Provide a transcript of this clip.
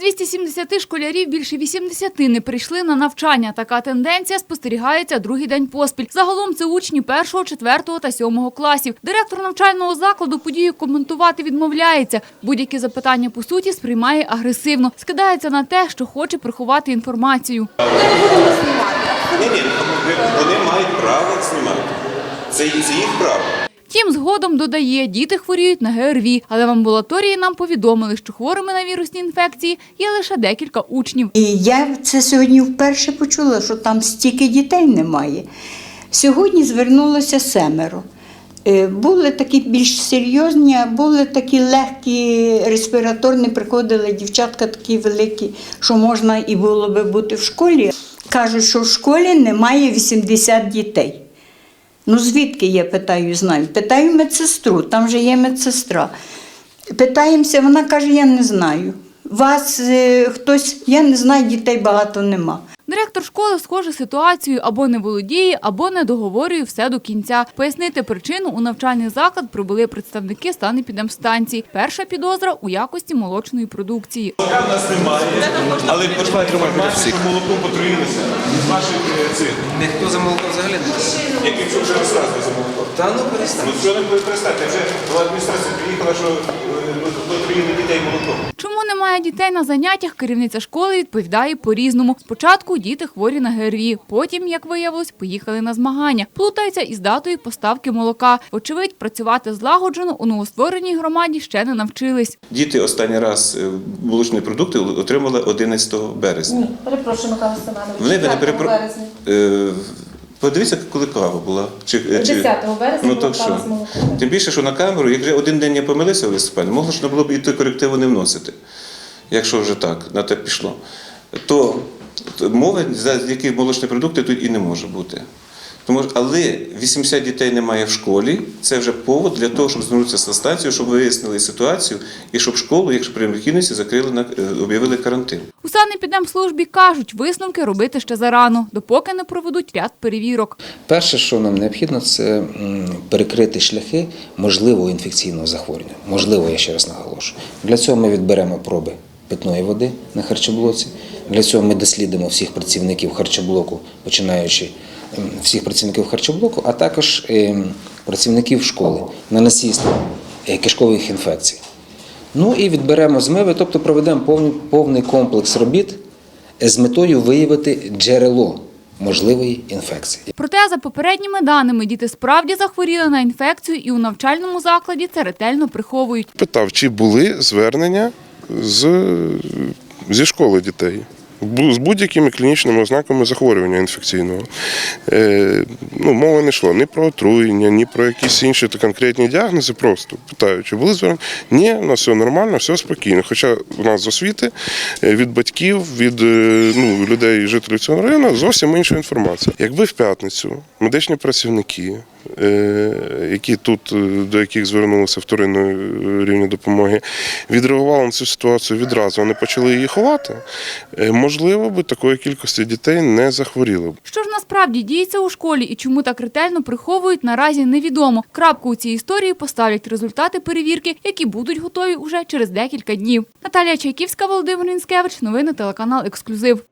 270 школярів більше 80 не прийшли на навчання. Така тенденція спостерігається другий день поспіль. Загалом це учні 1, 4 та 7 класів. Директор навчального закладу подію коментувати відмовляється. Будь-які запитання по суті сприймає агресивно. Скидається на те, що хоче приховати інформацію. Ні, ні, вони мають право знімати. Це, це їх право. Втім, згодом додає, діти хворіють на ГРВІ, але в амбулаторії нам повідомили, що хворими на вірусні інфекції є лише декілька учнів. І я це сьогодні вперше почула, що там стільки дітей немає. Сьогодні звернулося семеро. Е, Були такі більш серйозні, були такі легкі респіраторні, приходили дівчатка такі великі, що можна і було би бути в школі. Кажуть, що в школі немає 80 дітей. Ну звідки я питаю, знаю? Питаю медсестру, там же є медсестра. Питаємося, вона каже, я не знаю. Вас е, хтось, я не знаю, дітей багато нема. Директор школи, схоже, ситуацією або не володіє, або не договорює все до кінця. Пояснити причину у навчальний заклад прибули представники станепідемстанції. Перша підозра у якості молочної продукції. Молока в нас немає, але інформацію, що молоком потруїлися ваших е, цих. Ніхто за молоко взагалі не Яким це вже розказує за молоко. Та ну перестань. Ну що не буде перестати? Вже була адміністрація приїхала, що е, ну, дітей молоком. Чому немає дітей на заняттях, керівниця школи відповідає по-різному. Спочатку діти хворі на ГРВІ, потім, як виявилось, поїхали на змагання. Плутаються із датою поставки молока. Вочевидь, працювати злагоджено у новоствореній громаді ще не навчились. Діти останній раз е, молочні продукти отримали 11 березня. Ні, перепрошую, Михайло Семенович. Вони не 10 березня. Е, Подивіться, коли кава була. Чи, е, чи- 10 березня Ну була так кава що? з молоком. Тим більше, що на камеру, як вже один день я помилився в листопаді, могло ж не було б і той корективу не вносити, якщо вже так, на те пішло. То мови, за які молочні продукти тут і не може бути. Тому, але 80 дітей немає в школі, це вже повод для того, щоб звернутися на станцію, щоб вияснили ситуацію, і щоб школу, якщо при необхідності, закрили на е, об'явили карантин. У санепідемслужбі кажуть, висновки робити ще зарано, допоки не проведуть ряд перевірок. Перше, що нам необхідно, це перекрити шляхи можливого інфекційного захворювання. Можливо, я ще раз наголошую. Для цього ми відберемо проби питної води на харчоблоці. Для цього ми дослідимо всіх працівників харчоблоку, починаючи всіх працівників харчоблоку, а також ем, працівників школи на насіст е, кишкових інфекцій. Ну і відберемо змиви, тобто проведемо повний, повний комплекс робіт з метою виявити джерело можливої інфекції. Проте, за попередніми даними, діти справді захворіли на інфекцію і у навчальному закладі це ретельно приховують. питав, чи були звернення з, зі школи дітей. З будь-якими клінічними ознаками захворювання інфекційного. Е, ну, мова не йшло ні про отруєння, ні про якісь інші конкретні діагнози. Просто питають, чи були звернення. Ні, у нас все нормально, все спокійно. Хоча у нас з освіти е, від батьків, від е, ну, людей, жителів цього району зовсім інша інформація. Якби в п'ятницю медичні працівники, які тут, е, до яких звернулися вторинної е, рівня допомоги, відреагували на цю ситуацію відразу, вони почали її ховати, е, можливо, би такої кількості дітей не захворіло. Що ж насправді діється у школі і чому так ретельно приховують, наразі невідомо. Крапку у цій історії поставлять результати перевірки, які будуть готові уже через декілька днів. Наталія Чайківська, Володимир Інськевич, новини телеканал Ексклюзив.